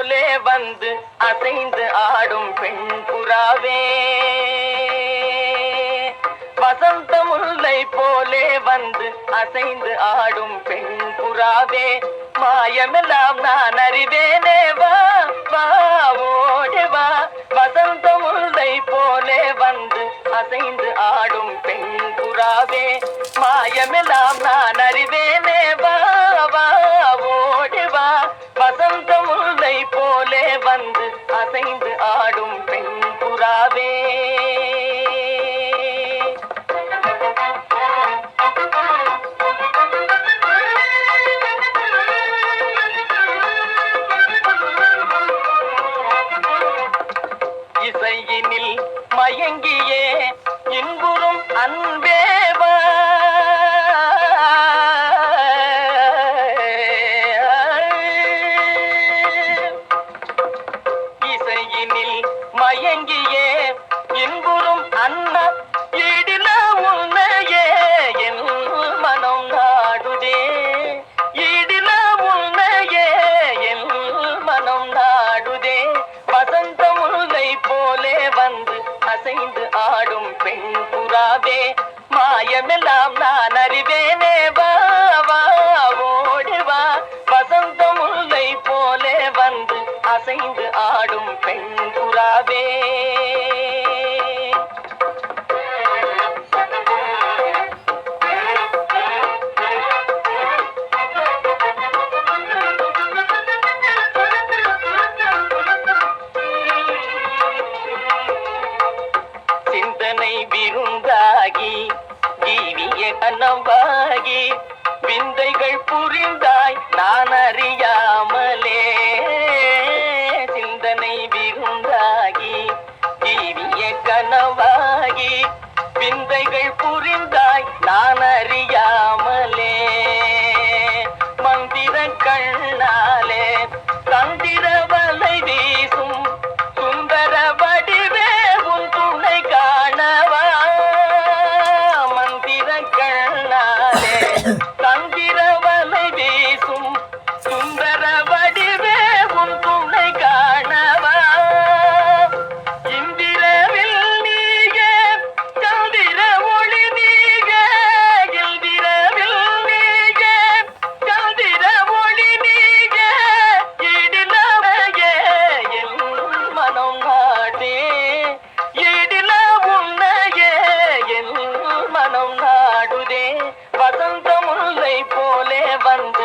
போலே வந்து அசைந்து ஆடும் பெண் புறாவே. வசந்த முல்லை போலே வந்து அசைந்து ஆடும் பெண் புறாவே. மாயமெல்லாம் நான் அறிவேனே வா வா வசந்த முல்லை போலே வந்து அசைந்து ஆடும் பெண் புறாவே. மாயமெல்லாம் நான் அறிவேனே வா இசையினில் மயங்கியே. இன்புறும் அன்பே அசைந்து ஆடும் பெண் புறாவே மாயமெல்லாம் நான் அறிவேனே. வாவா வா வசந்த முல்லை போலே வந்து அசைந்து ஆடும் பெண் புறாவே. கருணை விருந்தாகி ஜீவிய கண்ணம்பாகி விந்தைகள் புரிந்தாய் நான் அறியாமலே. சிந்தனை விருந்தாகி ஜீவிய கனவாகி விந்தைகள் புரிந்தாய் நான் வசந்த முல்லை போலே வந்த